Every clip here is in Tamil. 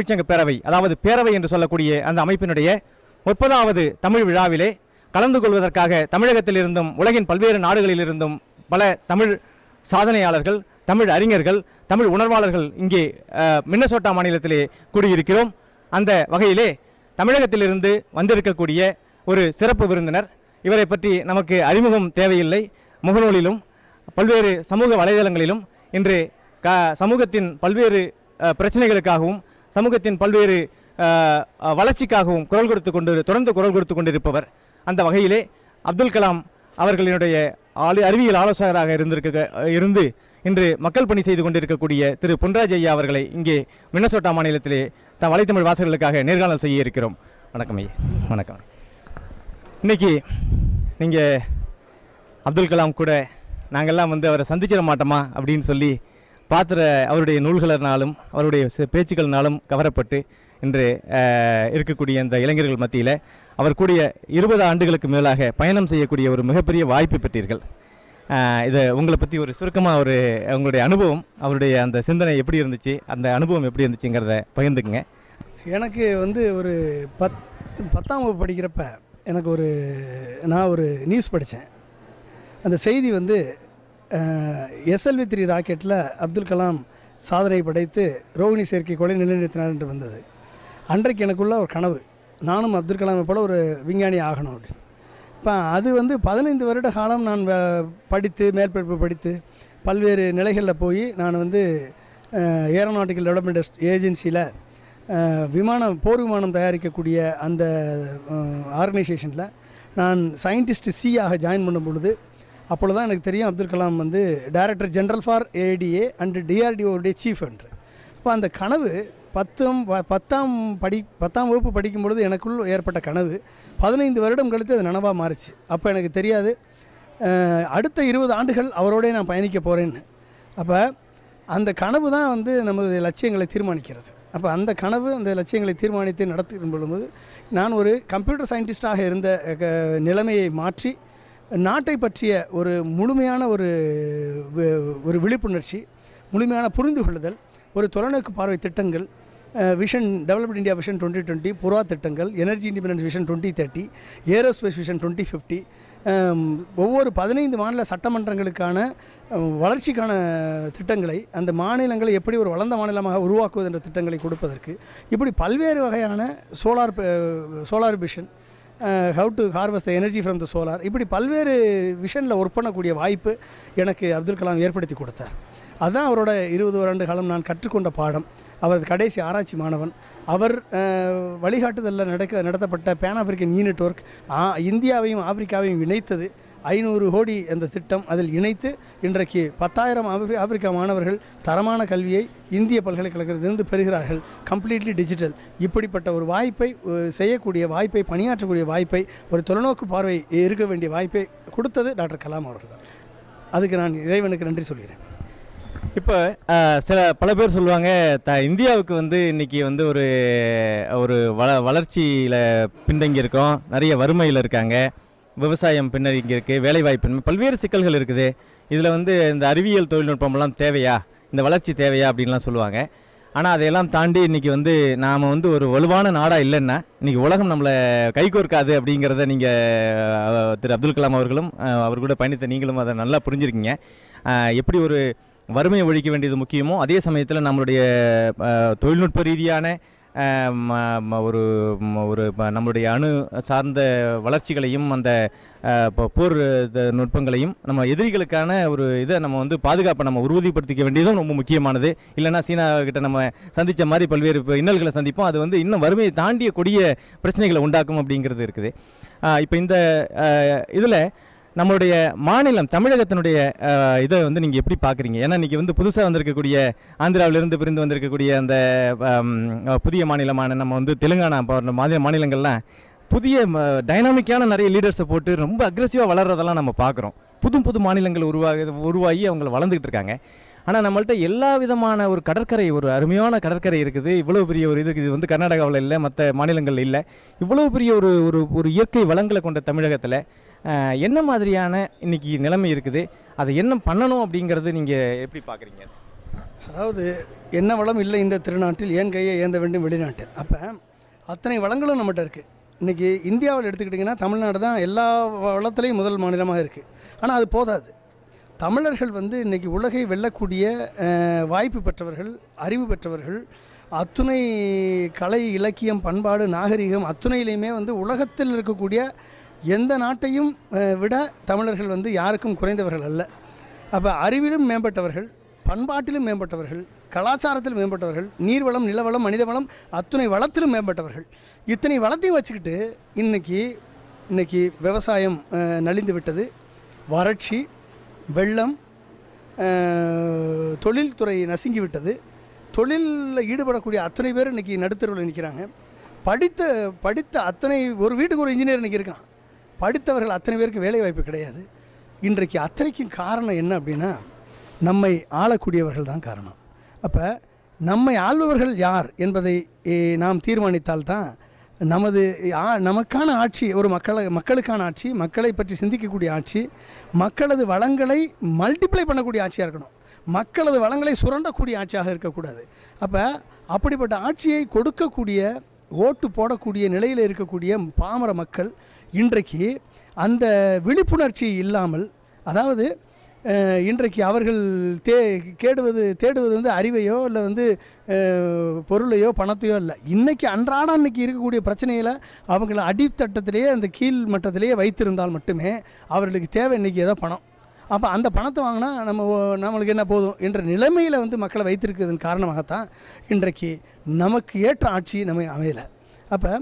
தமிழ்ச்சங்க பேரவை அதாவது பேரவை என்று சொல்லக்கூடிய அந்த அமைப்பினுடைய முப்பதாவது தமிழ் விழாவிலே கலந்து கொள்வதற்காக தமிழகத்திலிருந்தும் உலகின் பல்வேறு நாடுகளிலிருந்தும் பல தமிழ் சாதனையாளர்கள் தமிழ் அறிஞர்கள் தமிழ் உணர்வாளர்கள் இங்கே மின்னசோட்டா மாநிலத்திலே கூடியிருக்கிறோம். அந்த வகையிலே தமிழகத்திலிருந்து வந்திருக்கக்கூடிய ஒரு சிறப்பு விருந்தினர். இவரை பற்றி நமக்கு அறிமுகம் தேவையில்லை. முகநூலிலும் பல்வேறு சமூக வலைதளங்களிலும் இன்று க சமூகத்தின் பல்வேறு பிரச்சனைகளுக்காகவும் சமூகத்தின் பல்வேறு வளர்ச்சிக்காகவும் குரல் கொடுத்து கொண்டு தொடர்ந்து குரல் கொடுத்து கொண்டிருப்பவர் அந்த வகையிலே அப்துல் கலாம் அவர்களினுடைய ஆளு அறிவியல் ஆலோசகராக இருந்திருக்க இருந்து இன்று மக்கள் பணி செய்து கொண்டிருக்கக்கூடிய திரு பொன்ராஜ் ஐயா அவர்களை இங்கே மின்னசோட்டா மாநிலத்திலே த வலைத்தமிழ் வாசகர்களுக்காக நேர்காணல் செய்ய இருக்கிறோம். வணக்கம் ஐயா. வணக்கம். இன்னைக்கு நீங்கள் அப்துல் கலாம் கூட நாங்கள்லாம் வந்து அவரை சந்திச்சிட மாட்டோமா அப்படின்னு சொல்லி பாத்திர அவருடைய நூல்களினாலும் அவருடைய பேச்சுக்கள்னாலும் கவரப்பட்டு இன்று இருக்கக்கூடிய இந்த இளைஞர்கள் மத்தியில் அவர் கூடிய இருபது ஆண்டுகளுக்கு மேலாக பயணம் செய்யக்கூடிய ஒரு மிகப்பெரிய வாய்ப்பு பெற்றீர்கள். இதை உங்களை பற்றி ஒரு சுருக்கமாக ஒரு உங்களுடைய அனுபவம் அவருடைய அந்த சிந்தனை எப்படி இருந்துச்சு அந்த அனுபவம் எப்படி இருந்துச்சுங்கிறத பகிர்ந்துக்குங்க. எனக்கு வந்து ஒரு பத் பத்தாம் வகுப்பு படிக்கிறப்ப எனக்கு ஒரு நான் ஒரு நியூஸ் படித்தேன் அந்த செய்தி வந்து எஸ்எல்வி த்ரீ ராக்கெட்டில் அப்துல் கலாம் சாதனை படைத்து ரோகிணி செயற்கைக்கோளை நிலைநிறுத்தினார் என்று வந்தது. அன்றைக்கு எனக்குள்ள ஒரு கனவு. நானும் அப்துல் கலாமை போல் ஒரு விஞ்ஞானி ஆகணும் அப்படின்னு இப்போ அது வந்து பதினைந்து வருட காலம் நான் படித்து மேற்படிப்பு படித்து பல்வேறு நிலைகளில் போய் நான் வந்து ஏரோநாட்டிக்கல் டெவலப்மெண்ட் ஏஜென்சியில் விமானம் போர் விமானம் தயாரிக்கக்கூடிய அந்த ஆர்கனைசேஷனில் நான் சயின்டிஸ்ட் சி ஆக ஜாயின் பண்ணும் பொழுது அப்பொழுது தான் எனக்கு தெரியும் அப்துல் கலாம் வந்து director general for ADA and டிஆர்டிஓடைய chief என்று. இப்போ அந்த கனவு பத்தாம் பத்தாம் படி பத்தாம் வகுப்பு படிக்கும் பொழுது எனக்குள் ஏற்பட்ட கனவு. பதினைந்து வருடம் கழித்து அது நனவாக மாறுச்சு. அப்போ எனக்கு தெரியாது. அடுத்த இருபது ஆண்டுகள் அவரோடே நான் பயணிக்க போகிறேன்னு அப்போ அந்த கனவு தான் வந்து நமது லட்சியங்களை தீர்மானிக்கிறது. அப்போ அந்த கனவு அந்த லட்சியங்களை தீர்மானித்து நடத்தும் பொழுது நான் ஒரு கம்ப்யூட்டர் சயின்டிஸ்டாக இருந்த நிலைமையை மாற்றி நாட்டை பற்றிய ஒரு முழுமையான ஒரு ஒரு விழிப்புணர்ச்சி முழுமையான புரிந்து கொள்ளுதல் ஒரு தொலைநோக்கு பார்வை திட்டங்கள் vision developed India vision twenty twenty புறா திட்டங்கள் energy independence vision twenty thirty aerospace vision twenty fifty ஒவ்வொரு பதினைந்து மாநில சட்டமன்றங்களுக்கான வளர்ச்சிக்கான திட்டங்களை அந்த மாநிலங்களை எப்படி ஒரு வளர்ந்த மாநிலமாக உருவாக்குவது என்ற திட்டங்களை கொடுப்பதற்கு இப்படி பல்வேறு வகையான solar solar vision how to harvest energy from the solar இப்படி பல்வேறு விஷனில் ஒர்க் பண்ணக்கூடிய வாய்ப்பு எனக்கு அப்துல் கலாம் ஏற்படுத்தி கொடுத்தார். அதுதான் அவரோட இருபது ஆண்டு காலம் நான் கற்றுக்கொண்ட பாடம். அவரது கடைசி ஆராய்ச்சி மாணவன். அவர் வழிகாட்டுதலில் நடக்க நடத்தப்பட்ட பேன் ஆப்பிரிக்கன் யூ ஒர்க் இந்தியாவையும் ஆப்பிரிக்காவையும் இணைத்தது. ஐநூறு கோடி அந்த திட்டம் அதில் இணைத்து இன்றைக்கு பத்தாயிரம் ஆப்பிரி ஆப்பிரிக்கா மாணவர்கள் தரமான கல்வியை இந்திய பல்கலைக்கழகத்திலிருந்து பெறுகிறார்கள். கம்ப்ளீட்லி டிஜிட்டல் இப்படிப்பட்ட ஒரு வாய்ப்பை செய்யக்கூடிய வாய்ப்பை பணியாற்றக்கூடிய வாய்ப்பை ஒரு தொலைநோக்கு பார்வை இருக்க வேண்டிய வாய்ப்பை கொடுத்தது டாக்டர் கலாம் அவர்கள் தான். அதுக்கு நான் இறைவனுக்கு நன்றி சொல்கிறேன். இப்போ சில பல பேர் சொல்லுவாங்க த இந்தியாவுக்கு வந்து இன்னைக்கு வந்து ஒரு ஒரு வள வளர்ச்சியில் பின்தங்கியிருக்கோம். நிறைய வறுமையில் இருக்காங்க. விவசாயம் பின்னர் இங்கே இருக்குது வேலைவாய்ப்பின்மை பல்வேறு சிக்கல்கள் இருக்குது. இதில் வந்து இந்த அறிவியல் தொழில்நுட்பம்லாம் தேவையா? இந்த வளர்ச்சி தேவையா? அப்படின்லாம் சொல்லுவாங்க. ஆனால் அதையெல்லாம் தாண்டி இன்றைக்கி வந்து நாம் வந்து ஒரு வலுவான நாடாக இல்லைன்னா இன்றைக்கி உலகம் நம்மளை கைகோர்க்காது அப்படிங்கிறத நீங்கள் திரு அப்துல் கலாம் அவர்களும் அவர் கூட பயணித்த நீங்களும் அதை நல்லா புரிஞ்சிருக்கீங்க. எப்படி ஒரு வறுமையை ஒழிக்க வேண்டியது முக்கியமோ அதே சமயத்தில் நம்மளுடைய தொழில்நுட்ப ரீதியான ஒரு ம- ஒரு நம்மளுடைய அணு சார்ந்த வளர்ச்சிகளையும் அந்த போர் நுட்பங்களையும் நம்ம எதிரிகளுக்கான ஒரு இதை நம்ம வந்து பாதுகாப்பை நம்ம உறுதிப்படுத்திக்க வேண்டியதும் ரொம்ப முக்கியமானது. இல்லைன்னா சீனாக்கிட்ட நம்ம சந்தித்த மாதிரி பல்வேறு இன்னல்களை சந்திப்போம். அது வந்து இன்னும் வறுமையை தாண்டிய கொடிய பிரச்சனைகளை உண்டாக்கும் அப்படிங்கிறது இருக்குது. இப்போ இந்த இதில் நம்மளுடைய மாநிலம் தமிழகத்தினுடைய இதை வந்து நீங்கள் எப்படி பார்க்குறீங்க? ஏன்னா இன்றைக்கி வந்து புதுசாக வந்திருக்கக்கூடிய ஆந்திராவிலிருந்து பிரிந்து வந்திருக்கக்கூடிய அந்த புதிய மாநிலமான நம்ம வந்து தெலுங்கானா போன்ற மாநில மாநிலங்கள்லாம் புதிய டைனாமிக்கான நிறைய லீடர்ஸை போட்டு ரொம்ப அக்ரெசிவாக வளர்றதெல்லாம் நம்ம பார்க்குறோம். புது புது மாநிலங்கள் உருவாகி உருவாகி அவங்க வளர்ந்துக்கிட்டு இருக்காங்க. ஆனால் நம்மள்ட்ட எல்லா விதமான ஒரு கடற்கரை ஒரு அருமையான கடற்கரை இருக்குது. இவ்வளோ பெரிய ஒரு இது இருக்குது. இது வந்து கர்நாடகாவில் இல்லை மற்ற மாநிலங்கள் இல்லை. இவ்வளோ பெரிய ஒரு ஒரு ஒரு இயற்கை வளங்களை கொண்ட தமிழகத்தில் என்ன மாதிரியான இன்னைக்கு நிலைமை இருக்குது? அதை என்ன பண்ணணும் அப்படிங்கிறது நீங்கள் எப்படி பார்க்குறீங்க அதாவது என்ன வளம் இல்லை இந்த திருநாட்டில் ஏன் கையை ஏந்த வேண்டும் வெளிநாட்டில்? அப்போ அத்தனை வளங்களும் நம்மகிட்ட இருக்குது இன்றைக்கி இந்தியாவில் எடுத்துக்கிட்டிங்கன்னா தமிழ்நாடு தான் எல்லா வளத்துலேயும் முதல் மாநிலமாக இருக்குது ஆனால் அது போதாது. தமிழர்கள் வந்து இன்றைக்கி உலகை வெல்லக்கூடிய வாய்ப்பு பெற்றவர்கள் அறிவு பெற்றவர்கள் அத்துணை கலை இலக்கியம் பண்பாடு நாகரிகம் அத்துணையிலையுமே வந்து உலகத்தில் இருக்கக்கூடிய எந்த நாட்டையும் விட தமிழர்கள் வந்து யாருக்கும் குறைந்தவர்கள் அல்ல. அப்போ அறிவிலும் மேம்பட்டவர்கள் பண்பாட்டிலும் மேம்பட்டவர்கள் கலாச்சாரத்தில் மேம்பட்டவர்கள் நீர்வளம் நிலவளம் மனிதவளம் அத்துணை வளத்திலும் மேம்பட்டவர்கள். இத்தனை வளத்தையும் வச்சுக்கிட்டு இன்றைக்கி இன்னைக்கு விவசாயம் நலிந்து விட்டது. வறட்சி வெள்ளம் தொழில்துறை நசுங்கி விட்டது. தொழிலில் ஈடுபடக்கூடிய அத்தனை பேர் இன்றைக்கி நடுத்தருவில் நிற்கிறாங்க படித்த படித்த அத்தனை ஒரு வீட்டுக்கு ஒரு இன்ஜினியர் இன்றைக்கி இருக்கான். படித்தவர்கள் அத்தனை பேருக்கு வேலை வாய்ப்பு கிடையாது. இன்றைக்கு அத்தனைக்கும் காரணம் என்ன அப்படின்னா நம்மை ஆளக்கூடியவர்கள் தான் காரணம். அப்போ நம்மை ஆள்பவர்கள் யார் என்பதை நாம் தீர்மானித்தால் தான் நமது ஆ- நமக்கான ஆட்சி ஒரு மக்களை மக்களுக்கான ஆட்சி மக்களை பற்றி சிந்திக்கக்கூடிய ஆட்சி மக்களது வளங்களை மல்டிப்ளை பண்ணக்கூடிய ஆட்சியாக இருக்கணும். மக்களது வளங்களை சுரண்டக்கூடிய ஆட்சியாக இருக்கக்கூடாது. அப்போ அப்படிப்பட்ட ஆட்சியை கொடுக்கக்கூடிய ஓட்டு போடக்கூடிய நிலையில் இருக்கக்கூடிய பாமர மக்கள் இன்றைக்கு அந்த விழிப்புணர்ச்சி இல்லாமல் அதாவது இன்றைக்கு அவர்கள் தே கேடுவது தேடுவது வந்து அறிவையோ இல்லை வந்து பொருளையோ பணத்தையோ இல்லை. இன்றைக்கி அன்றாடம் இன்னைக்கு இருக்கக்கூடிய பிரச்சனையில் அவங்கள அடித்தட்டத்திலேயே அந்த கீழ் மட்டத்திலேயே வைத்திருந்தால் மட்டுமே அவர்களுக்கு தேவை இன்றைக்கி ஏதோ பணம். அப்போ அந்த பணத்தை வாங்கினா நம்ம ஓ- நம்மளுக்கு என்ன போதும் என்ற நிலைமையில் வந்து மக்களை வைத்திருக்கிறதன் காரணமாகத்தான் இன்றைக்கு நமக்கு ஏற்ற ஆட்சி நம்ம அமையலை. அப்போ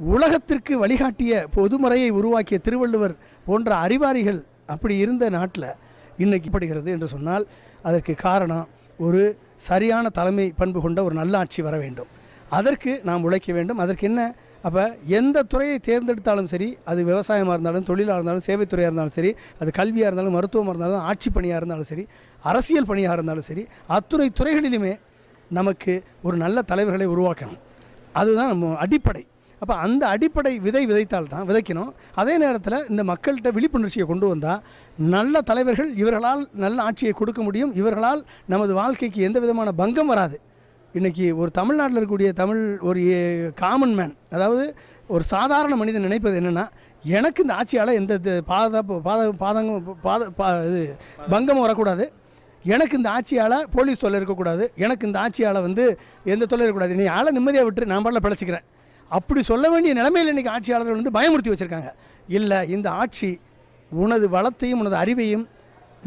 உலகத்திற்கு வழிகாட்டிய பொதுமுறையை உருவாக்கிய திருவள்ளுவர் போன்ற அறிவாரிகள் அப்படி இருந்த நாட்டில் இன்றைக்கு படுகிறது என்று சொன்னால் அதற்கு காரணம் ஒரு சரியான தலைமை பண்பு கொண்ட ஒரு நல்ல ஆட்சி வர வேண்டும். அதற்கு நாம் உழைக்க வேண்டும். அதற்கு என்ன? அப்போ எந்த துறையை தேர்ந்தெடுத்தாலும் சரி அது விவசாயமாக இருந்தாலும் தொழிலாக இருந்தாலும் சேவைத்துறையாக இருந்தாலும் சரி அது கல்வியாக இருந்தாலும் மருத்துவமாக இருந்தாலும் ஆட்சி பணியாக இருந்தாலும் சரி அரசியல் பணியாக இருந்தாலும் சரி அத்துணை துறைகளிலுமே நமக்கு ஒரு நல்ல தலைவர்களை உருவாக்கணும். அதுதான் நம்ம அடிப்படை. அப்போ அந்த அடிப்படை விதை விதைத்தால் தான் விதைக்கணும். அதே நேரத்தில் இந்த மக்கள்கிட்ட விழிப்புணர்ச்சியை கொண்டு வந்தால் நல்ல தலைவர்கள் இவர்களால் நல்ல ஆட்சியை கொடுக்க முடியும். இவர்களால் நமது வாழ்க்கைக்கு எந்த விதமான பங்கம் வராது. இன்றைக்கி ஒரு தமிழ்நாட்டில் இருக்கக்கூடிய தமிழ் ஒரு காமன் மேன் அதாவது ஒரு சாதாரண மனிதன் நினைப்பது என்னென்னா எனக்கு இந்த ஆட்சியால் எந்த இது பாதுகாப்பு பாத பாதங்கம் பாத பா இது பங்கமும் வரக்கூடாது. எனக்கு இந்த ஆட்சியால் போலீஸ் தொல்லை இருக்கக்கூடாது. எனக்கு இந்த ஆட்சியால் வந்து எந்த தொல்லை இருக்கக்கூடாது. நீ ஆளை நிம்மதியாக விட்டு நான் பாடல பிழைச்சிக்கிறேன். அப்படி சொல்ல வேண்டிய நிலைமையில் இன்றைக்கி ஆட்சியாளர்கள் வந்து பயமுறுத்தி வச்சுருக்காங்க. இல்லை இந்த ஆட்சி உனது வளத்தையும் உனது அறிவையும்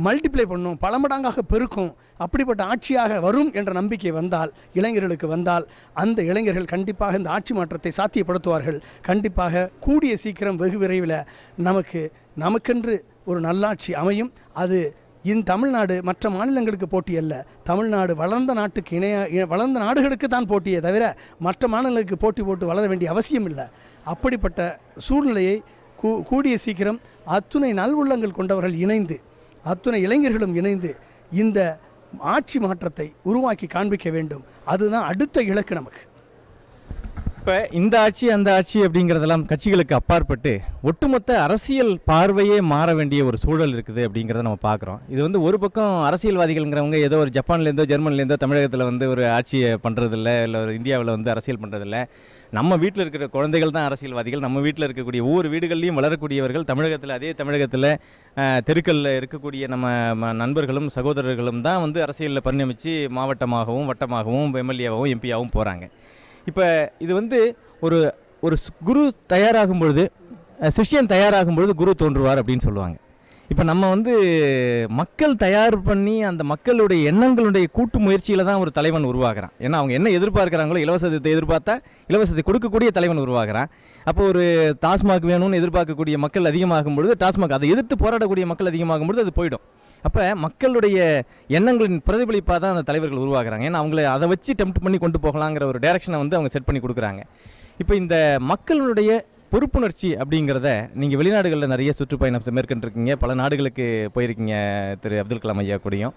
மல்டிப்ளை பண்ணும் பல மடங்காக பெருக்கும் அப்படிப்பட்ட ஆட்சியாக வரும் என்ற நம்பிக்கை வந்தால் இளைஞர்களுக்கு வந்தால் அந்த இளைஞர்கள் கண்டிப்பாக இந்த ஆட்சி மாற்றத்தை சாத்தியப்படுத்துவார்கள். கண்டிப்பாக கூடிய சீக்கிரம் வெகு விரைவில் நமக்கு நமக்கென்று ஒரு நல்லாட்சி அமையும். அது இந்த தமிழ்நாடு மற்ற மாநிலங்களுக்கு போட்டி அல்ல. தமிழ்நாடு வளர்ந்த நாட்டுக்கு இணைய வளர்ந்த நாடுகளுக்கு தான் போட்டியே தவிர மற்ற மாநிலங்களுக்கு போட்டி போட்டு வளர வேண்டிய அவசியம் இல்லை. அப்படிப்பட்ட சூழ்நிலையை கூ கூடிய சீக்கிரம் அத்துணை நல்வுள்ளங்கள் கொண்டவர்கள் இணைந்து அத்துணை இளைஞர்களும் இணைந்து இந்த ஆட்சி மாற்றத்தை உருவாக்கி காண்பிக்க வேண்டும். அதுதான் அடுத்த இலக்கு நமக்கு. இப்போ இந்த ஆட்சி அந்த ஆட்சி அப்படிங்கிறதெல்லாம் கட்சிகளுக்கு அப்பாற்பட்டு ஒட்டுமொத்த அரசியல் பார்வையே மாற வேண்டிய ஒரு சூழல் இருக்குது அப்படிங்கிறத நம்ம பார்க்குறோம் இது வந்து ஒரு பக்கம் அரசியல்வாதிகள்ங்கிறவங்க ஏதோ ஒரு ஜப்பான்லேருந்தோ ஜெர்மன்லேருந்தோ தமிழகத்தில் வந்து ஒரு ஆட்சியை பண்ணுறதில்ல இல்லை ஒரு இந்தியாவில் வந்து அரசியல் பண்ணுறதில்ல நம்ம வீட்டில் இருக்கிற குழந்தைகள் தான் அரசியல்வாதிகள். நம்ம வீட்டில் இருக்கக்கூடிய ஒவ்வொரு வீடுகள்லையும் வளரக்கூடியவர்கள் தமிழகத்தில் அதே தமிழகத்தில் தெருக்களில் இருக்கக்கூடிய நம்ம ம- நண்பர்களும் சகோதரர்களும் தான் வந்து அரசியலில் பரிணமித்து மாவட்டமாகவும் வட்டமாகவும் எம்எல்ஏவாகவும் எம்பியாகவும் போகிறாங்க இப்போ இது வந்து ஒரு ஒரு ஸ்- குரு தயாராகும் பொழுது சிஷ்யன் தயாராகும் பொழுது குரு தோன்றுவார் அப்படின்னு சொல்லுவாங்க. இப்போ நம்ம வந்து மக்கள் தயார் பண்ணி அந்த மக்களுடைய எண்ணங்களுடைய கூட்டு முயற்சியில் தான் ஒரு தலைவன் உருவாகிறான். ஏன்னா அவங்க என்ன எதிர்பார்க்குறாங்களோ இலவசத்தை எதிர்பார்த்தா இலவசத்தை கொடுக்கக்கூடிய தலைவன் உருவாகிறான். அப்போ ஒரு டாஸ்மாக் வேணும்னு எதிர்பார்க்கக்கூடிய மக்கள் அதிகமாகும் பொழுது டாஸ்மாக் அதை எதிர்த்து போராடக்கூடிய மக்கள் அதிகமாகும் பொழுது அது போயிடும். அப்போ மக்களுடைய எண்ணங்களின் பிரதிபலிப்பாக தான் அந்த தலைவர்கள் உருவாகிறாங்க. ஏன்னா அவங்கள அதை வச்சு டெம்ப்ட் பண்ணி கொண்டு போகலாங்கிற ஒரு டைரக்ஷனை வந்து அவங்க செட் பண்ணி கொடுக்குறாங்க. இப்போ இந்த மக்களுடைய பொறுப்புணர்ச்சி அப்படிங்கிறத நீங்கள் வெளிநாடுகளில் நிறைய சுற்றுப்பயணம் மேற்கொண்டிருக்கீங்க. பல நாடுகளுக்கு போயிருக்கீங்க திரு அப்துல் கலாம் ஐயா கூடயும்.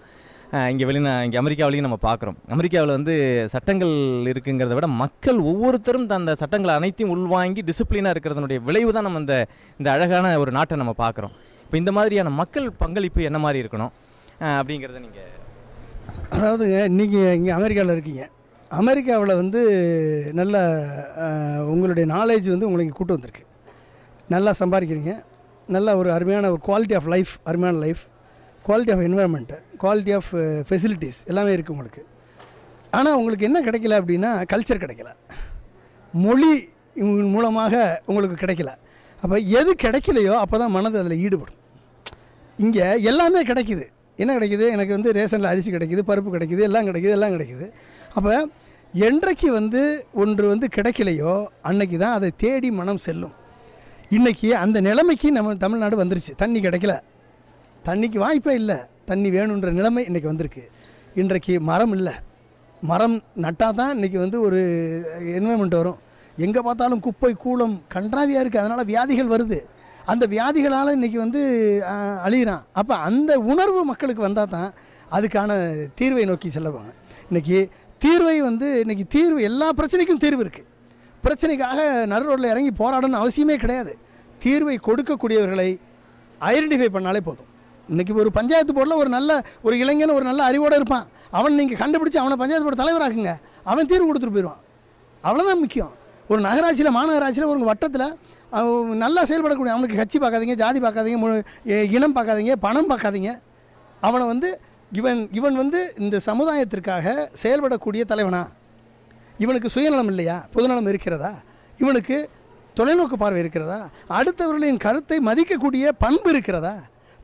இங்கே வெளிநா இங்கே அமெரிக்காவிலையும் நம்ம பார்க்குறோம் அமெரிக்காவில் வந்து சட்டங்கள் இருக்குங்கிறத விட மக்கள் ஒவ்வொருத்தரும் அந்த சட்டங்களை அனைத்தையும் உள்வாங்கி டிசிப்ளினாக இருக்கிறதனுடைய விளைவு தான் நம்ம இந்த இந்த அழகான ஒரு நாட்டை நம்ம பார்க்குறோம் இப்போ இந்த மாதிரியான மக்கள் பங்களிப்பு என்ன மாதிரி இருக்கணும்? அப்படிங்கிறத நீங்கள் அதாவதுங்க நீங்கள் இங்கே அமெரிக்காவில் இருக்கீங்க. அமெரிக்காவில் வந்து நல்ல உங்களுடைய நாலேஜ் வந்து உங்களுக்கு கூட்டு வந்திருக்கு. நல்லா சம்பாதிக்கிறீங்க. நல்ல ஒரு அருமையான ஒரு குவாலிட்டி ஆஃப் லைஃப் அருமையான life quality of environment quality of facilities எல்லாமே இருக்குது உங்களுக்கு. ஆனால் உங்களுக்கு என்ன கிடைக்கல அப்படின்னா கல்ச்சர் கிடைக்கல. மொழி இவங்க மூலமாக உங்களுக்கு கிடைக்கல. அப்போ எது கிடைக்கலையோ அப்போ தான் மனது அதில் ஈடுபடும். இங்கே எல்லாமே கிடைக்குது. என்ன கிடைக்குது? எனக்கு வந்து ரேஷனில் அரிசி கிடைக்குது பருப்பு கிடைக்குது எல்லாம் கிடைக்குது எல்லாம் கிடைக்குது. அப்போ என்றைக்கு வந்து ஒன்று வந்து கிடைக்கலையோ அன்னைக்கு தான் அதை தேடி மனம் செல்லும். இன்றைக்கி அந்த நிலைமைக்கு நம்ம தமிழ்நாடு வந்துருச்சு. தண்ணி கிடைக்கல. தண்ணிக்கு வாய்ப்பே இல்லை. தண்ணி வேணுன்ற நிலைமை இன்றைக்கி வந்திருக்கு. இன்றைக்கு மரம் இல்லை. மரம் நட்டால் தான் இன்றைக்கி வந்து ஒரு என்வரன்மெண்ட் வரும். எங்கே பார்த்தாலும் குப்பை கூலம் கன்றாவியாக இருக்குது அதனால் வியாதிகள் வருது. அந்த வியாதிகளால் இன்றைக்கி வந்து அழிகிறான் அப்போ அந்த உணர்வு மக்களுக்கு வந்தால் தான் அதுக்கான தீர்வை நோக்கி செல்லவாங்க இன்றைக்கி தீர்வை வந்து இன்றைக்கி தீர்வு எல்லா பிரச்சனைக்கும் தீர்வு இருக்குது பிரச்சனைக்காக நடு ரோட்டில் இறங்கி போராடணும்னு அவசியமே கிடையாது. தீர்வை கொடுக்கக்கூடியவர்களை ஐடென்டிஃபை பண்ணாலே போதும். இன்றைக்கி ஒரு பஞ்சாயத்து போர்டில் ஒரு நல்ல ஒரு இளைஞன் ஒரு நல்ல அறிவோடு இருப்பான். அவன் நீங்கள் கண்டுபிடிச்சி அவனை பஞ்சாயத்து போர்டு தலைவராக்குங்க. அவன் தீர்வு கொடுத்துட்டு போயிடுவான். அவ்வளோதான் முக்கியம். ஒரு நகராட்சியில் மாநகராட்சியில் ஒரு வட்டத்தில் நல்லா செயல்படக்கூடிய அவனுக்கு கட்சி பார்க்காதீங்க ஜாதி பார்க்காதீங்க இனம் பார்க்காதீங்க பணம் பார்க்காதீங்க. அவனை வந்து இவன் இவன் வந்து இந்த சமுதாயத்திற்காக செயல்படக்கூடிய தலைவனா? இவனுக்கு சுயநலம் இல்லையா? பொதுநலம் இருக்கிறதா? இவனுக்கு தொலைநோக்கு பார்வை இருக்கிறதா? அடுத்தவர்களின் கருத்தை மதிக்கக்கூடிய பண்பு இருக்கிறதா?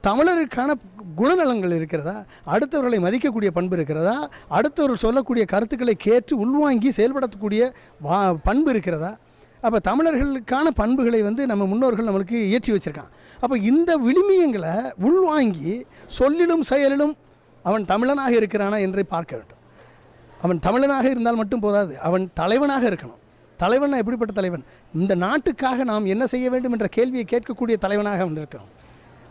தமிழருக்கான குணநலங்கள் இருக்கிறதா? அடுத்தவர்களை மதிக்கக்கூடிய பண்பு இருக்கிறதா? அடுத்தவர்கள் சொல்லக்கூடிய கருத்துக்களை கேட்டு உள்வாங்கி செயல்படக்கூடிய வா பண்பு இருக்கிறதா? அப்போ தமிழர்களுக்கான பண்புகளை வந்து நம்ம முன்னோர்கள் நம்மளுக்கு இயற்றி வச்சுருக்கான் அப்போ இந்த விழுமியங்களை உள்வாங்கி சொல்லிலும் செயலிலும் அவன் தமிழனாக இருக்கிறானா என்று பார்க்க வேண்டும். அவன் தமிழனாக இருந்தால் மட்டும் போதாது அவன் தலைவனாக இருக்கணும். தலைவன் எப்படிப்பட்ட தலைவன்? இந்த நாட்டுக்காக நாம் என்ன செய்ய வேண்டும் என்ற கேள்வியை கேட்கக்கூடிய தலைவனாக அவன் இருக்கணும்.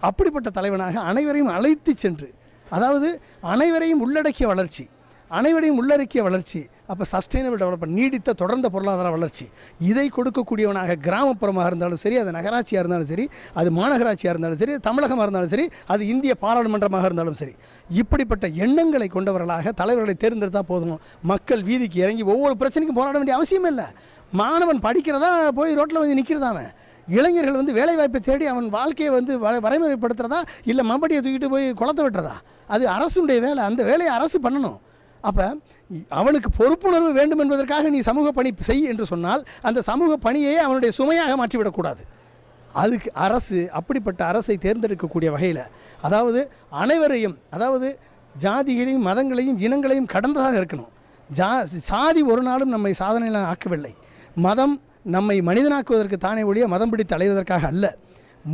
அப்படிப்பட்ட தலைவனாக அனைவரையும் அழைத்து சென்று அதாவது அனைவரையும் உள்ளடக்கிய வளர்ச்சி அனைவரையும் உள்ளடக்கிய வளர்ச்சி அப்போ சஸ்டைனபிள் டெவலப்மெண்ட் நீடித்த தொடர்ந்த பொருளாதார வளர்ச்சி. இதை கொடுக்கக்கூடியவனாக கிராமப்புறமாக இருந்தாலும் சரி அது நகராட்சியாக இருந்தாலும் சரி அது மாநகராட்சியாக இருந்தாலும் சரி தமிழகமாக இருந்தாலும் சரி அது இந்திய பாராளுமன்றமாக இருந்தாலும் சரி இப்படிப்பட்ட எண்ணங்களை கொண்டவர்களாக தலைவர்களை தேர்ந்தெடுத்தால் போதும். மக்கள் வீதிக்கு இறங்கி ஒவ்வொரு பிரச்சனைக்கும் போராட வேண்டிய அவசியம் இல்லை. மாணவன் படிக்கிறதா போய் ரோட்டில் வந்து நிற்கிறதா அவன். இளைஞர்கள் வந்து வேலைவாய்ப்பை தேடி அவன் வாழ்க்கையை வந்து வ- வரைமுறைப்படுத்துறதா இல்லை மம்படியை தூக்கிட்டு போய் குளத்தை வெட்டுறதா? அது அரசுடைய வேலை அந்த வேலையை அரசு பண்ணணும். அப்போ அவனுக்கு பொறுப்புணர்வு வேண்டும் என்பதற்காக நீ சமூக பணி செய் என்று சொன்னால் அந்த சமூக பணியை அவனுடைய சுமையாக மாற்றிவிடக்கூடாது. அதுக்கு அரசு அப்படிப்பட்ட அரசை தேர்ந்தெடுக்கக்கூடிய வகையில் அதாவது அனைவரையும் அதாவது ஜாதிகளையும் மதங்களையும் இனங்களையும் கடந்ததாக இருக்கணும். ஜா சாதி ஒரு நாளும் நம்மை சாதனையில் ஆக்கவில்லை. மதம் நம்மை மனிதனாக்குவதற்கு தானே ஒழிய மதம் பிடித்து அலைவதற்காக அல்ல.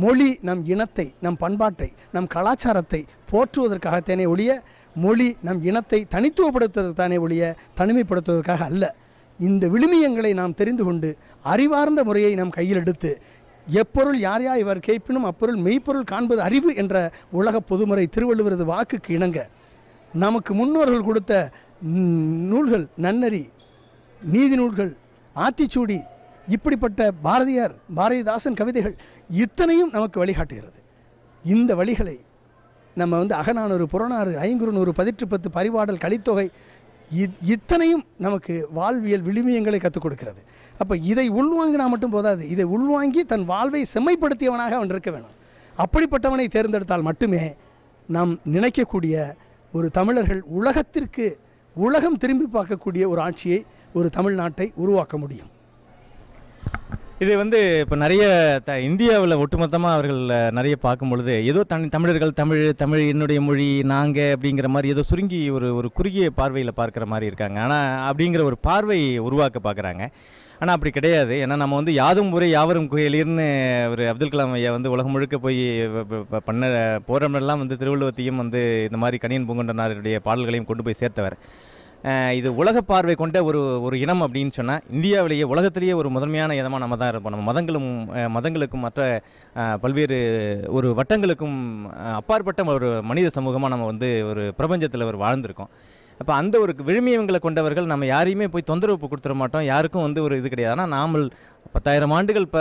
மொழி நம் இனத்தை நம் பண்பாட்டை நம் கலாச்சாரத்தை போற்றுவதற்காகத்தானே ஒழிய மொழி நம் இனத்தை தனித்துவப்படுத்துவதற்கானே ஒழிய தனிமைப்படுத்துவதற்காக அல்ல. இந்த விழுமியங்களை நாம் தெரிந்து கொண்டு அறிவார்ந்த முறையை நாம் கையில் எடுத்து எப்பொருள் யார் யார் இவர் கேட்பினும் அப்பொருள் மெய்ப்பொருள் காண்பது அறிவு என்ற உலக பொதுமுறை திருவள்ளுவரது வாக்குக்கு இணங்க நமக்கு முன்னோர்கள் கொடுத்த நூல்கள் நன்னறி நீதி நூல்கள் ஆத்திச்சூடி இப்படிப்பட்ட பாரதியார் பாரதிதாசன் கவிதைகள் இத்தனையும் நமக்கு வழிகாட்டுகிறது. இந்த வழிகளை நம்ம வந்து அகநானூறு புறநாறு ஐங்குறுநூறு பதிற்று பத்து பரிபாடல் கலித்தொகை இத் இத்தனையும் நமக்கு வாழ்வியல் விழுமியங்களை கற்றுக் கொடுக்கிறது. அப்போ இதை உள்வாங்கினா மட்டும் போதாது. இதை உள்வாங்கி தன் வாழ்வை செம்மைப்படுத்தியவனாக அவன் இருக்க வேணும் அப்படிப்பட்டவனை தேர்ந்தெடுத்தால் மட்டுமே நாம் நினைக்கக்கூடிய ஒரு தமிழர்கள் உலகத்திற்கு உலகம் திரும்பி பார்க்கக்கூடிய ஒரு ஆட்சியை ஒரு தமிழ்நாட்டை உருவாக்க முடியும். இது வந்து இப்போ நிறைய த இந்தியாவில் ஒட்டுமொத்தமாக அவர்கள் நிறைய பார்க்கும் பொழுது ஏதோ தனி தமிழர்கள் தமிழ் தமிழ் என்னுடைய மொழி நாங்கள் அப்படிங்கிற மாதிரி ஏதோ சுருங்கி ஒரு ஒரு குறுகிய பார்வையில் பார்க்குற மாதிரி இருக்காங்க. ஆனால் அப்படிங்கிற ஒரு பார்வை உருவாக்க பார்க்குறாங்க. ஆனால் அப்படி கிடையாது. ஏன்னா நம்ம வந்து யாதும் முறை யாவரும் குயலீர்னு ஒரு அப்துல் கலாம் ஐயா வந்து உலகம் முழுக்க போய் பண்ண போகிறமெல்லாம் வந்து திருவள்ளுவத்தையும் வந்து இந்த மாதிரி கணியன் பூங்கொண்டனாருடைய பாடல்களையும் கொண்டு போய் சேர்த்தவர். இது உலக பார்வை கொண்ட ஒரு ஒரு இனம் அப்படின்னு சொன்னால் இந்தியாவிலேயே உலகத்திலேயே ஒரு முதன்மையான இனமாக நம்ம தான் இருப்போம். நம்ம மதங்களும் மதங்களுக்கும் மற்ற பல்வேறு ஒரு வட்டங்களுக்கும் அப்பாற்பட்ட ஒரு மனித சமூகமாக நம்ம வந்து ஒரு பிரபஞ்சத்தில் ஒரு வாழ்ந்திருக்கோம். அப்போ அந்த ஒரு விழுமியங்களை கொண்டவர்கள் நம்ம யாரையுமே போய் தொந்தரவு கொடுத்துட மாட்டோம். யாருக்கும் வந்து ஒரு இது கிடையாது ஆனால் நாமல் பத்தாயிரம் ஆண்டுகள் ப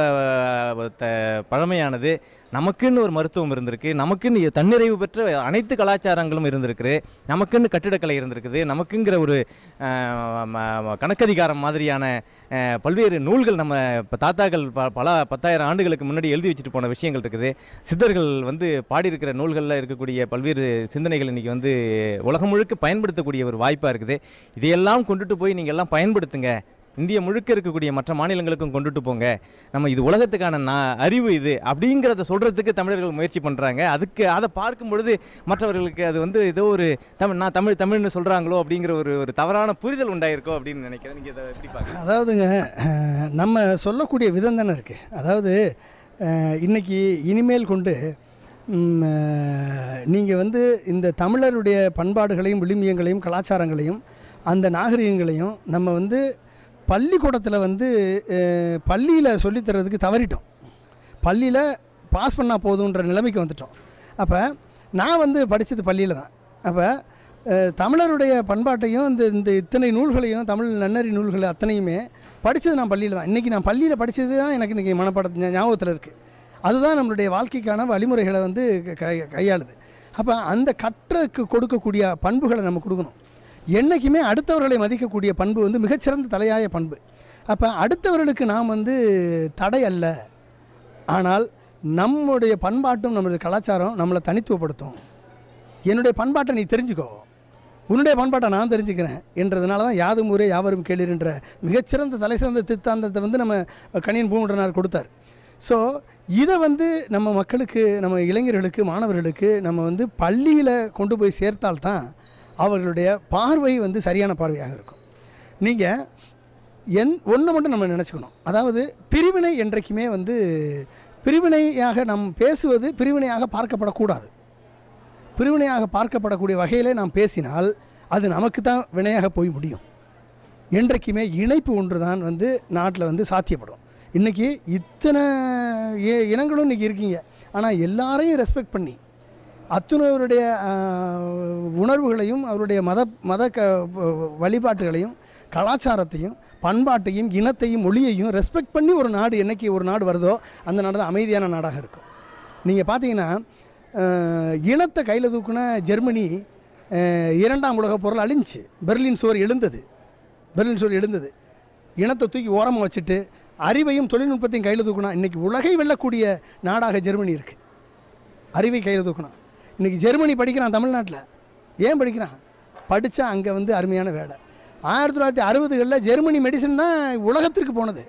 த பழமையானது நமக்குன்னு ஒரு மருத்துவம் இருந்திருக்கு நமக்குன்னு தன்னிறைவு பெற்ற அனைத்து கலாச்சாரங்களும் இருந்திருக்கு நமக்குன்னு கட்டிடக்கலை இருந்திருக்குது நமக்குங்கிற ஒரு கணக்கதிகாரம் மாதிரியான பல்வேறு நூல்கள் நம்ம இப்போ தாத்தாக்கள் ப பல பத்தாயிரம் ஆண்டுகளுக்கு முன்னாடி எழுதி வச்சுட்டு போன விஷயங்கள் இருக்குது. சித்தர்கள் வந்து பாடியிருக்கிற நூல்களில் இருக்கக்கூடிய பல்வேறு சிந்தனைகள் இன்றைக்கி வந்து உலகம் முழுக்க பயன்படுத்தக்கூடிய ஒரு வாய்ப்பாக இருக்குது. இதையெல்லாம் கொண்டுட்டு போய் நீங்கள் எல்லாம் பயன்படுத்துங்க. இந்திய முழுக்க இருக்கக்கூடிய மற்ற மாநிலங்களுக்கும் கொண்டுட்டு போங்க. நம்ம இது உலகத்துக்கான நான் அறிவு இது அப்படிங்கிறத சொல்கிறதுக்கு தமிழர்கள் முயற்சி பண்ணுறாங்க அதுக்கு அதை பார்க்கும் பொழுது மற்றவர்களுக்கு அது வந்து ஏதோ ஒரு தமிழ் நான் தமிழ் தமிழ்னு சொல்கிறாங்களோ அப்படிங்கிற ஒரு ஒரு தவறான புரிதல் உண்டாயிருக்கோ அப்படின்னு நினைக்கிறேன். நீங்கள் இதை எப்படி பார்க்க அதாவதுங்க நம்ம சொல்லக்கூடிய விதம் தானே இருக்குது அதாவது இன்றைக்கி இன்னைக்கு இனிமேல் கொண்டு நீங்கள் வந்து இந்த தமிழருடைய பண்பாடுகளையும் விழுமியங்களையும் கலாச்சாரங்களையும் அந்த நாகரிகங்களையும் நம்ம வந்து பள்ளிக்கூடத்தில் வந்து பள்ளியில் சொல்லித்தரதுக்கு தவறிட்டோம். பள்ளியில் பாஸ் பண்ணால் போதுன்ற நிலைமைக்கு வந்துட்டோம். அப்போ நான் வந்து படித்தது பள்ளியில் தான். அப்போ தமிழருடைய பண்பாட்டையும் இந்த இந்த இத்தனை நூல்களையும் தமிழ் நன்னறி நூல்கள் அத்தனையுமே படித்தது நான் பள்ளியில் தான். இன்றைக்கி நான் பள்ளியில் படித்தது தான் எனக்கு இன்றைக்கி மனப்பாட ஞாபகத்தில் இருக்குது அதுதான் நம்மளுடைய வாழ்க்கைக்கான வழிமுறைகளை வந்து கை கையாளுது. அப்போ அந்த கற்றக்கு கொடுக்கக்கூடிய பண்புகளை நம்ம கொடுக்கணும். என்றைக்குமே அடுத்தவர்களை மதிக்கக்கூடிய பண்பு வந்து மிகச்சிறந்த தலையாய பண்பு. அப்போ அடுத்தவர்களுக்கு நாம் வந்து தடை அல்ல. ஆனால் நம்முடைய பண்பாட்டும் நம்மளுடைய கலாச்சாரம் நம்மளை தனித்துவப்படுத்தும். என்னுடைய பண்பாட்டை நீ தெரிஞ்சுக்கோ. உன்னுடைய பண்பாட்டை நான் தெரிஞ்சுக்கிறேன் என்றதுனால தான் யாதும் ஊரே யாவரும் கேளீர் என்ற மிகச்சிறந்த தலை சிறந்த தித்தாந்தத்தை வந்து நம்ம கணியன் பூங்குன்றனார் கொடுத்தார். ஸோ இதை வந்து நம்ம மக்களுக்கு நம்ம இளைஞர்களுக்கு மாணவர்களுக்கு நம்ம வந்து பள்ளியில் கொண்டு போய் சேர்த்தால்தான் அவர்களுடைய பார்வை வந்து சரியான பார்வையாக இருக்கும். நீங்கள் என் ஒன்று மட்டும் நம்ம நினச்சிக்கணும். அதாவது பிரிவினை என்றைக்குமே வந்து பிரிவினையாக நாம் பேசுவது பிரிவினையாக பார்க்கப்படக்கூடாது. பிரிவினையாக பார்க்கப்படக்கூடிய வகையிலே நாம் பேசினால் அது நமக்கு தான் வினையாக போய் முடியும். என்றைக்குமே இணைப்பு ஒன்று தான் வந்து நாட்டில் வந்து சாத்தியப்படும். இன்றைக்கி இத்தனை இனங்களும் இன்றைக்கி இருக்கீங்க. ஆனால் எல்லாரையும் ரெஸ்பெக்ட் பண்ணி அத்துணவருடைய அவருடைய உணர்வுகளையும் அவருடைய மத மத க வழிபாட்டுகளையும் கலாச்சாரத்தையும் பண்பாட்டையும் இனத்தையும் மொழியையும் ரெஸ்பெக்ட் பண்ணி ஒரு நாடு என்னைக்கு ஒரு நாடு வருதோ அந்த நாடு தான் அமைதியான நாடாக இருக்கும். நீங்கள் பார்த்தீங்கன்னா இனத்தை கையில் தூக்குன ஜெர்மனி இரண்டாம் உலகப் பொருள் அழிஞ்சு பெர்லின் சுவர் எழுந்தது. பெர்லின் சுவர் எழுந்தது. இனத்தை தூக்கி ஓரமாக வச்சுட்டு அறிவையும் தொழில்நுட்பத்தையும் கையில் தூக்குனா இன்றைக்கி உலகை வெல்லக்கூடிய நாடாக ஜெர்மனி இருக்குது அறிவை கையில் தூக்கணும் இன்றைக்கி ஜெர்மனி படிக்கிறான் தமிழ்நாட்டில். ஏன் படிக்கிறான்? படித்தா அங்கே வந்து அருமையான வேலை. ஆயிரத்தி தொள்ளாயிரத்தி அறுபதுகளில் ஜெர்மனி மெடிசன் தான் உலகத்திற்கு போனது.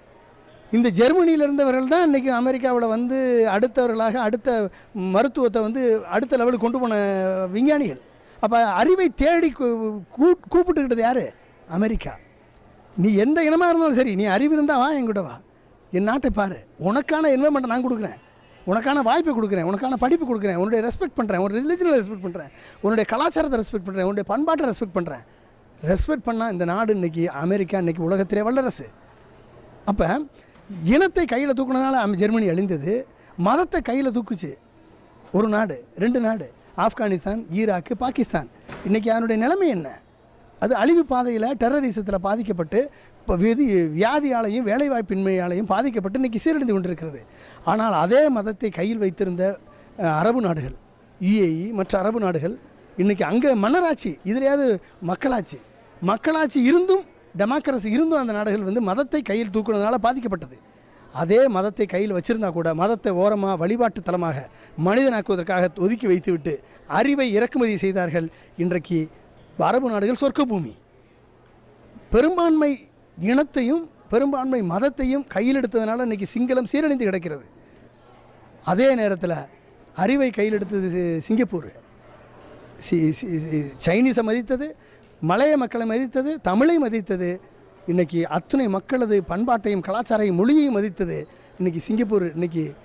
இந்த ஜெர்மனியில் இருந்தவர்கள் தான் இன்றைக்கி அமெரிக்காவில் வந்து அடுத்தவர்களாக அடுத்த மருத்துவத்தை வந்து அடுத்த லெவலுக்கு கொண்டு போன விஞ்ஞானிகள். அப்போ அறிவை தேடி கூ- கூ- கூப்பிட்டுக்கிட்டது யார்? அமெரிக்கா. நீ எந்த இனமாக இருந்தாலும் சரி நீ அறிவு இருந்தால் வா என்கிட்ட வா. என் நாட்டை பாரு. உனக்கான என்வரன்மெண்ட்டை நான் கொடுக்குறேன். உனக்கான வாய்ப்பை கொடுக்குறேன் உனக்கான படிப்பு கொடுக்குறேன் உன்னுடைய ரெஸ்பெக்ட் பண்ணுறேன் ஒரு ரிலிஜனை ரெஸ்பெக்ட் பண்ணுறேன் உன்னுடைய கலாச்சாரத்தை ரெஸ்பெக்ட் பண்ணுறேன் உன்னுடைய பண்பாட்டை ரெஸ்பெக்ட் பண்ணுறேன் ரெஸ்பெக்ட் பண்ணால் இந்த நாடு இன்றைக்கி அமெரிக்கா இன்னைக்கு உலகத்திலே வல்லரசு. அப்போ இனத்தை கையில் தூக்கினதுனால அம் ஜெர்மனி அழிந்தது மதத்தை கையில் தூக்குச்சு. ஒரு நாடு ரெண்டு நாடு ஆப்கானிஸ்தான் ஈராக்கு பாகிஸ்தான். இன்றைக்கி அதனுடைய நிலைமை என்ன? அது அழிவு பாதையில் டெரரிசத்தில் பாதிக்கப்பட்டு இப்போ விதி வியாதியாலையும் வேலைவாய்ப்பின்மையாலையும் பாதிக்கப்பட்டு இன்றைக்கி சீரழிந்து கொண்டிருக்கிறது. ஆனால் அதே மதத்தை கையில் வைத்திருந்த அரபு நாடுகள் யுஏஇ மற்ற அரபு நாடுகள் இன்றைக்கி அங்கே மன்னராட்சி இதுலையாவது மக்களாட்சி மக்களாட்சி இருந்தும் டெமோக்ரஸி இருந்தும் அந்த நாடுகள் வந்து மதத்தை கையில் தூக்குனதுனால பாதிக்கப்பட்டது. அதே மதத்தை கையில் வச்சுருந்தா கூட மதத்தை ஓரமாக வழிபாட்டு தலமாக மனிதனாக்குவதற்காக ஒதுக்கி வைத்துவிட்டு அறிவை இறக்குமதி செய்தார்கள் இன்றைக்கு அரபு நாடுகள் சொர்க்க பூமி பெரும்பான்மை இனத்தையும் பெரும்பான்மை மதத்தையும் கையில் எடுத்ததுனால இன்றைக்கி சிங்களம் சீரழிந்து கிடக்கிறது. அதே நேரத்தில் அறிவை கையில் எடுத்தது சிங்கப்பூர். சி சி- சைனீஸை மதித்தது மலைய மக்களை மதித்தது தமிழை மதித்தது இன்றைக்கி அத்துணை மக்களது பண்பாட்டையும் கலாச்சாரையும் மொழியையும் மதித்தது இன்றைக்கி சிங்கப்பூர் இன்றைக்கி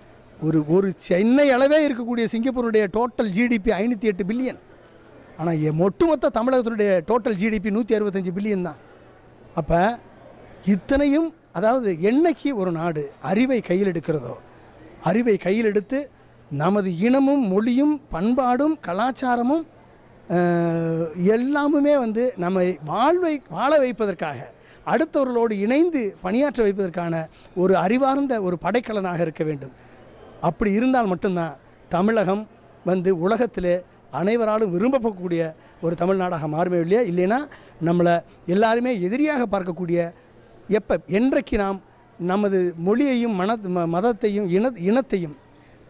ஒரு ஒரு சென்னை அளவே இருக்கக்கூடிய சிங்கப்பூருடைய டோட்டல் ஜிடிபி ஐநூற்றி எட்டு பில்லியன் ஆனால் ஒட்டுமொத்த தமிழகத்தினுடைய டோட்டல் ஜிடிபி நூற்றி அறுபத்தஞ்சு பில்லியன் தான். அப்போ இத்தனையும் அதாவது என்னைக்கு ஒரு நாடு அறிவை கையில் எடுக்கிறதோ அறிவை கையில் எடுத்து நமது இனமும் மொழியும் பண்பாடும் கலாச்சாரமும் எல்லாமுமே வந்து நம்மை வாழ்வை வாழ வைப்பதற்காக அடுத்தவர்களோடு இணைந்து பணியாற்ற வைப்பதற்கான ஒரு அறிவார்ந்த ஒரு படைக்கலனாக இருக்க வேண்டும். அப்படி இருந்தால் மட்டும்தான் தமிழகம் வந்து உலகத்தில் அனைவராலும் விரும்பப்படக்கூடிய ஒரு தமிழ்நாடாக மாறுமே இல்லையா இல்லைன்னா நம்மளை எல்லாருமே எதிரியாக பார்க்கக்கூடிய எப்போ என்றைக்கு நாம் நமது மொழியையும் மன ம- மதத்தையும் இன இனத்தையும்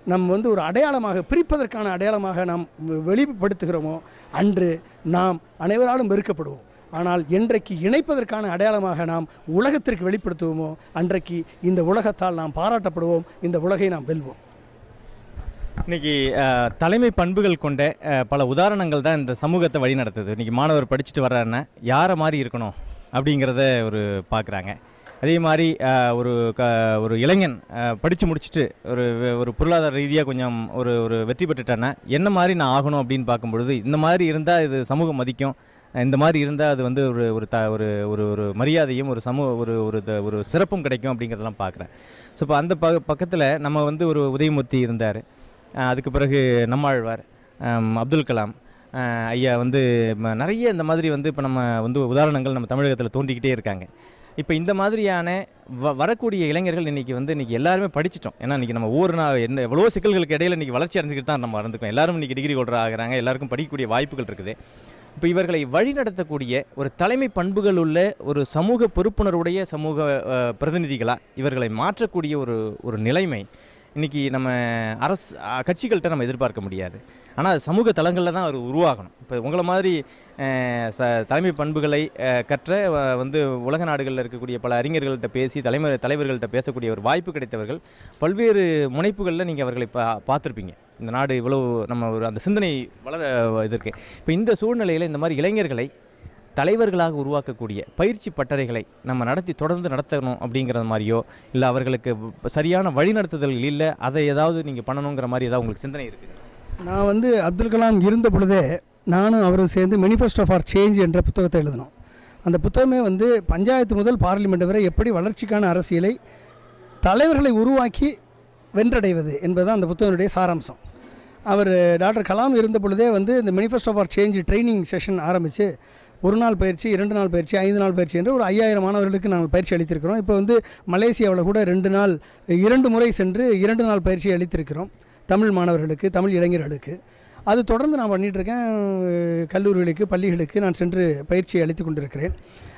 நம் வந்து ஒரு அடையாளமாக பிரிப்பதற்கான அடையாளமாக நாம் வெளிப்படுத்துகிறோமோ அன்று நாம் அனைவராலும் வெறுக்கப்படுவோம். ஆனால் என்றைக்கு இணைப்பதற்கான அடையாளமாக நாம் உலகத்திற்கு வெளிப்படுத்துவோமோ அன்றைக்கு இந்த உலகத்தால் நாம் பாராட்டப்படுவோம் இந்த உலகை நாம் வெல்வோம். இன்னைக்கு தலைமை பண்புகள் கொண்ட பல உதாரணங்கள் தான் இந்த சமூகத்தை வழி நடத்துது. இன்னைக்கு மாணவர் படிச்சுட்டு வர்றாருன்னா யாரை மாதிரி இருக்கணும் அப்படிங்கிறத ஒரு பார்க்குறாங்க அதே மாதிரி ஒரு க ஒரு இளைஞன் படித்து முடிச்சுட்டு ஒரு ஒரு பொருளாதார ரீதியாக கொஞ்சம் ஒரு ஒரு வெற்றி பெற்றுட்டான்னா என்ன மாதிரி நான் ஆகணும் அப்படின்னு பார்க்கும்பொழுது இந்த மாதிரி இருந்தால் இது சமூகம் மதிக்கும். இந்த மாதிரி இருந்தால் அது வந்து ஒரு ஒரு த ஒரு ஒரு ஒரு மரியாதையும் ஒரு சமூக ஒரு ஒரு த- ஒரு சிறப்பும் கிடைக்கும் அப்படிங்கிறதெல்லாம் பார்க்குறேன் ஸோ இப்போ அந்த ப பக்கத்தில் நம்ம வந்து ஒரு உதயமூர்த்தி இருந்தார். அதுக்கு பிறகு நம்மாழ்வார் அப்துல் கலாம் ஐயா வந்து நிறைய இந்த மாதிரி வந்து இப்போ நம்ம வந்து உதாரணங்கள் நம்ம தமிழகத்தில் தோண்டிக்கிட்டே இருக்காங்க. இப்போ இந்த மாதிரியான வ வரக்கூடிய இளைஞர்கள் இன்றைக்கி வந்து இன்றைக்கி எல்லாருமே படிச்சிட்டோம். ஏன்னா இன்றைக்கி நம்ம ஒவ்வொரு நாள் என்ன எவ்வளோ சிக்கல்களுக்கு இடையில இன்றைக்கி வளர்ச்சி அடைஞ்சிக்கிட்டு தான் நம்ம இருந்துக்கோம் எல்லாரும் இன்றைக்கி டிகிரி ஹோல்டர் ஆகிறாங்க எல்லாருக்கும் படிக்கக்கூடிய வாய்ப்புகள் இருக்குது. இப்போ இவர்களை வழிநடத்தக்கூடிய ஒரு தலைமை பண்புகள் உள்ள ஒரு சமூக பொறுப்புணர்வுடைய சமூக பிரதிநிதிகளாக இவர்களை மாற்றக்கூடிய ஒரு ஒரு நிலைமை இன்றைக்கி நம்ம அரசு கட்சிகள்கிட்ட நம்ம எதிர்பார்க்க முடியாது. ஆனால் சமூக தளங்களில் தான் அவர் உருவாகணும். இப்போ உங்களை மாதிரி ச தலைமை பண்புகளை கற்ற வந்து உலக நாடுகளில் இருக்கக்கூடிய பல அறிஞர்கள்ட்ட பேசி தலைமை தலைவர்கள்ட்ட பேசக்கூடிய ஒரு வாய்ப்பு கிடைத்தவர்கள் பல்வேறு முனைப்புகளில் நீங்கள் அவர்களை பா பார்த்துருப்பீங்க. இந்த நாடு இவ்வளோ நம்ம ஒரு அந்த சிந்தனை வளர இது இருக்குது இப்போ இந்த சூழ்நிலையில் இந்த மாதிரி இளைஞர்களை தலைவர்களாக உருவாக்கக்கூடிய பயிற்சி பட்டறைகளை நம்ம நடத்தி தொடர்ந்து நடத்தணும் அப்படிங்கிற மாதிரியோ இல்லை அவர்களுக்கு சரியான வழிநடத்துதல்கள் இல்லை அதை ஏதாவது நீங்கள் பண்ணணுங்கிற மாதிரி ஏதாவது உங்களுக்கு சிந்தனை இருக்குது? நான் வந்து அப்துல் கலாம் இருந்த பொழுதே நானும் அவரும் சேர்ந்து manifesto ஃபார் சேஞ்ச் என்ற புத்தகத்தை எழுதினோம். அந்த புத்தகமே வந்து பஞ்சாயத்து முதல் பார்லிமெண்ட் வரை எப்படி வளர்ச்சிக்கான அரசியலை தலைவர்களை உருவாக்கி வென்றடைவது என்பதுதான் அந்த புத்தகனுடைய சாராம்சம். அவர் டாக்டர் கலாம் இருந்த பொழுதே வந்து இந்த manifesto for change training session ஆரம்பித்து ஒரு நாள் பயிற்சி இரண்டு நாள் பயிற்சி ஐந்து நாள் பயிற்சி என்று ஒரு ஐயாயிரம் மாணவர்களுக்கு நாங்கள் பயிற்சி அளித்திருக்கிறோம். இப்போ வந்து மலேசியாவில் கூட ரெண்டு நாள் இரண்டு முறை சென்று இரண்டு நாள் பயிற்சி அளித்திருக்கிறோம். தமிழ் மாணவர்களுக்கு தமிழ் இளைஞர்களுக்கு. அது தொடர்ந்து நான் பண்ணிகிட்ருக்கேன். கல்லூரிகளுக்கு பள்ளிகளுக்கு நான் சென்று பயிற்சி அளித்து கொண்டிருக்கிறேன்.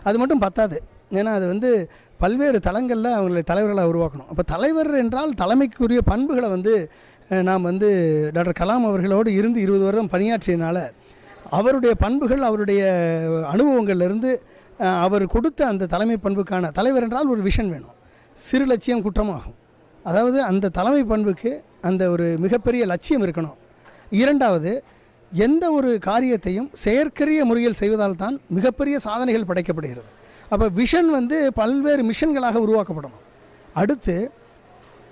அது மட்டும் பத்தாது. ஏன்னா அது வந்து பல்வேறு தளங்களில் அவங்களை தலைவர்களாக உருவாக்கணும். அப்போ தலைவர் என்றால் தலைமைக்குரிய பண்புகளை வந்து நாம் வந்து டாக்டர் கலாம் அவர்களோடு இருந்து இருபது வருடம் பணியாற்றியனால அவருடைய பண்புகள் அவருடைய அனுபவங்கள்லேருந்து அவர் கொடுத்த அந்த தலைமை பண்புக்கான தலைவர் என்றால் ஒரு விஷன் வேணும். சிறு லட்சியம் குற்றமாகும். அதாவது அந்த தலைமை பண்புக்கு அந்த ஒரு மிகப்பெரிய லட்சியம் இருக்கணும். இரண்டாவது எந்த ஒரு காரியத்தையும் செயற்கரிய முறையில் செய்வதால் தான் மிகப்பெரிய சாதனைகள் படைக்கப்படுகிறது. அப்போ விஷன் வந்து பல்வேறு மிஷன்களாக உருவாக்கப்படணும். அடுத்து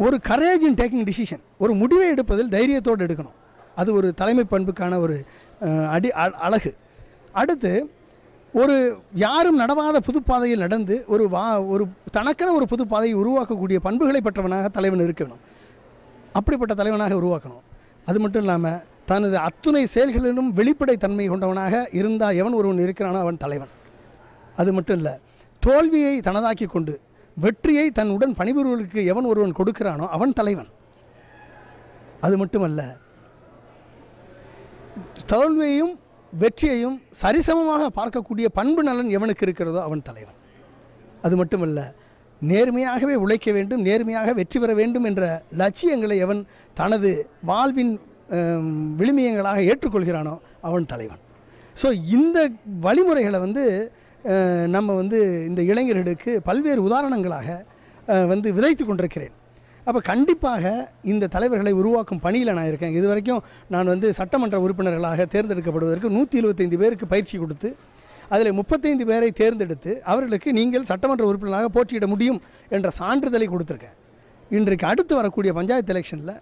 ஒரு கரேஜ் இன் டேக்கிங் டிசிஷன் ஒரு முடிவை எடுப்பதில் தைரியத்தோடு எடுக்கணும். அது ஒரு தலைமை பண்புக்கான ஒரு அடி அ- அழகு. அடுத்து ஒரு யாரும் நடவாத புதுப்பாதையில் நடந்து ஒரு வா ஒரு தனக்கென ஒரு புதுப்பாதையை உருவாக்கக்கூடிய பண்புகளை பெற்றவனாக தலைவன் இருக்கணும் அப்படிப்பட்ட தலைவனாக உருவாக்கணும். அது மட்டும் இல்லாமல் தனது அத்துணை செயல்களிலும் வெளிப்படைத்தன்மை கொண்டவனாக இருந்தால் எவன் ஒருவன் இருக்கிறானோ அவன் தலைவன். அது மட்டும் இல்லை தோல்வியை தனதாக்கி கொண்டு வெற்றியை தன் உடன் பணிபுரிவர்களுக்கு எவன் ஒருவன் கொடுக்கிறானோ அவன் தலைவன். அது மட்டுமல்ல தோல்வியையும் வெற்றியையும் சரிசமமாக பார்க்கக்கூடிய பண்பு நலன் எவனுக்கு இருக்கிறதோ அவன் தலைவன். அது மட்டுமல்ல நேர்மையாகவே உழைக்க வேண்டும் நேர்மையாக வெற்றி பெற வேண்டும் என்ற லட்சியங்களை எவன் தனது வாழ்வின் விழுமியங்களாக ஏற்றுக்கொள்கிறானோ அவன் தலைவன். ஸோ இந்த வழிமுறைகளை வந்து நம்ம வந்து இந்த இளைஞர்களுக்கு பல்வேறு உதாரணங்களாக வந்து விதைத்து கொண்டிருக்கிறேன். அப்போ கண்டிப்பாக இந்த தலைவர்களை உருவாக்கும் பணியில் நான் இருக்கேன். இது வரைக்கும் நான் வந்து சட்டமன்ற உறுப்பினர்களாக தேர்ந்தெடுக்கப்படுவதற்கு நூற்றி இருபத்தைந்து பேருக்கு பயிற்சி கொடுத்து அதில் முப்பத்தைந்து பேரை தேர்ந்தெடுத்து அவர்களுக்கு நீங்கள் சட்டமன்ற உறுப்பினராக போட்டியிட முடியும் என்ற சான்றிதழை கொடுத்துருக்கேன். இன்றைக்கு அடுத்து வரக்கூடிய பஞ்சாயத்து எலெக்ஷனில்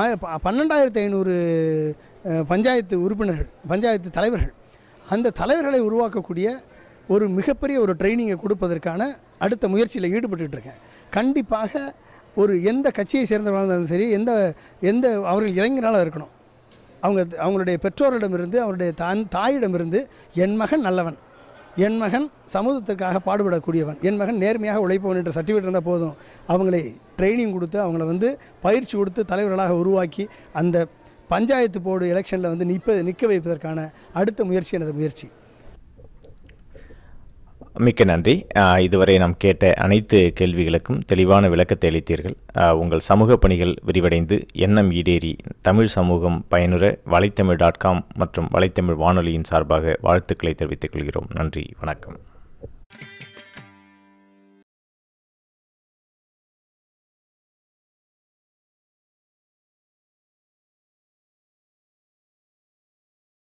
ஆய பன்னெண்டாயிரத்து ஐநூறு பஞ்சாயத்து உறுப்பினர்கள் பஞ்சாயத்து தலைவர்கள் அந்த தலைவர்களை உருவாக்கக்கூடிய ஒரு மிகப்பெரிய ஒரு ட்ரைனிங்கை கொடுப்பதற்கான அடுத்த முயற்சியில் ஈடுபட்டுருக்கேன் இருக்கேன். கண்டிப்பாக ஒரு எந்த கட்சியை சேர்ந்தவர்களாக இருந்தாலும் சரி எந்த எந்த அவர்கள் இளைஞராக இருக்கணும். அவங்க அவங்களுடைய பெற்றோரிடமிருந்து அவருடைய தான் தாயிடமிருந்து என் மகன் நல்லவன். என் மகன் சமூகத்திற்காக பாடுபடக்கூடியவன். என் மகன் நேர்மையாக உழைப்பவன் என்ற சர்டிஃபிகேட் இருந்தால் போதும். அவங்களை ட்ரைனிங் கொடுத்து அவங்கள வந்து பயிற்சி கொடுத்து தலைவர்களாக உருவாக்கி அந்த பஞ்சாயத்து போர்டு எலெக்ஷனில் வந்து நிற்ப நிற்க வைப்பதற்கான அடுத்த முயற்சி எனது முயற்சி. மிக்க நன்றி. இதுவரை நாம் கேட்ட அனைத்து கேள்விகளுக்கும் தெளிவான விளக்கத்தை அளித்தீர்கள். உங்கள் சமூக பணிகள் விரிவடைந்து எண்ணம் ஈடேறி தமிழ் சமூகம் பயனுற வலைத்தமிழ் டாட் காம் மற்றும் வலைத்தமிழ் வானொலியின் சார்பாக வாழ்த்துக்களை தெரிவித்துக் கொள்கிறோம். நன்றி. வணக்கம்.